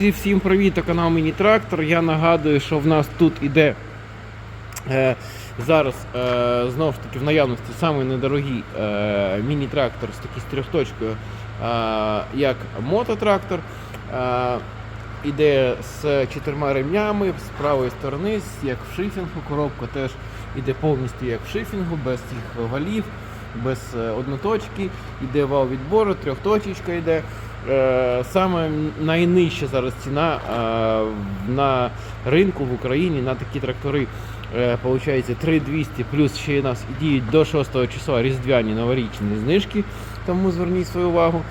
Друзі, Всім привіт, це канал Міні Трактор. Я нагадую, що в нас тут іде е, зараз е, знову ж таки в наявності самий недорогий е, міні-трактор з такі з трьохточкою, е, як мототрактор. Е, іде з чотирма ремнями з правої сторони, як в шифінгу. Коробка теж іде повністю як в шифінгу, без цих валів, без е, одноточки. Іде вал відбору, трьохточечка йде. Е, Саме найнижча зараз ціна е, на ринку в Україні на такі трактори. Е, Получається 3200 плюс ще у нас діють до 6 числа різдвяні новорічні знижки, тому зверніть свою увагу.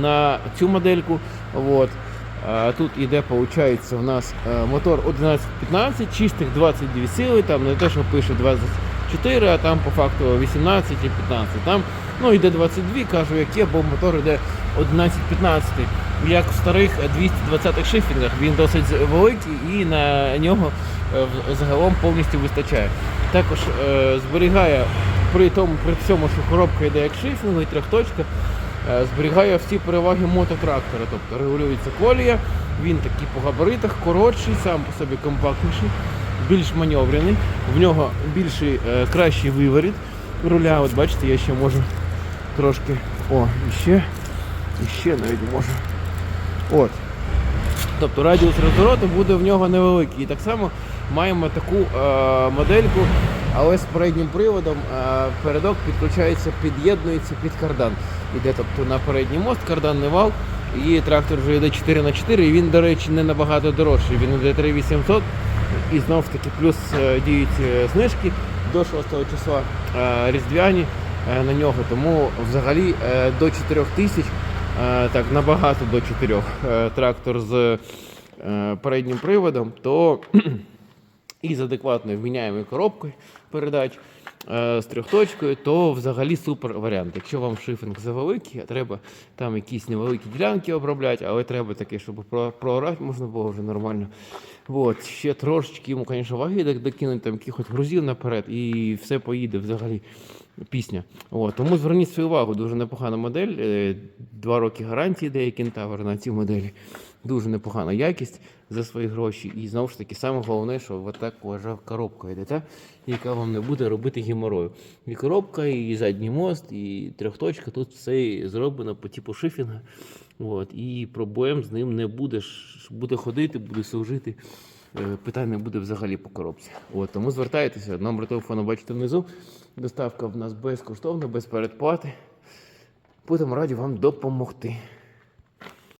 На цю модельку. Вот. А Тут іде, виходить, у нас мотор 11-15, чистих 22 сили, там не те, що пише 24, а там по факту 18 і 15. Там ну, йде 22, кажу, яке, бо мотор йде 11-15. Як в старих 220-х шифінгах, він досить великий і на нього е, загалом повністю вистачає. Також е, зберігає при тому, при всьому, що коробка йде як шифінг і трьохточка, е, зберігає всі переваги мототрактора. Тобто регулюється колія, він такий по габаритах, коротший, сам по собі компактніший, більш маневрений, в нього більший, е, кращий виворіт руля. От бачите, я ще можу трошки. О, і ще, і ще навіть можу. От. Тобто радіус розвороту буде в нього невеликий. І так само маємо таку е, модельку, але з переднім приводом е, передок підключається, під'єднується під кардан. Іде тобто на передній мост, карданний вал, і трактор вже йде 4 на 4 і він, до речі, не набагато дорожчий. Він йде 3800 і знов таки плюс е, діють е, знижки. До 6 числа е, різдвяні на нього. Тому взагалі до 4 тисяч, так набагато до 4 е, трактор з переднім приводом, то і з адекватною вміняємою коробкою передач з трьохточкою, то взагалі супер варіант. Якщо вам шифінг завеликий, а треба там якісь невеликі ділянки обробляти, але треба таке, щоб про- проорати можна було вже нормально. От, ще трошечки йому, звісно, ваги док- докинуть, там якихось грузів наперед, і все поїде взагалі пісня. От, тому зверніть свою увагу, дуже непогана модель. е, Два роки гарантії дає кентавр на цій моделі. Дуже непогана якість за свої гроші. І знову ж таки, саме головне, що ви так вважав коробка йдете, яка вам не буде робити геморою. І коробка, і задній мост, і трьохточка. Тут все зроблено по типу шифінга. От, і проблем з ним не буде. Буде ходити, буде служити. Е, Питань не буде взагалі по коробці. От, тому звертайтеся, номер телефону бачите внизу. Доставка в нас безкоштовна, без передплати. Будемо раді вам допомогти.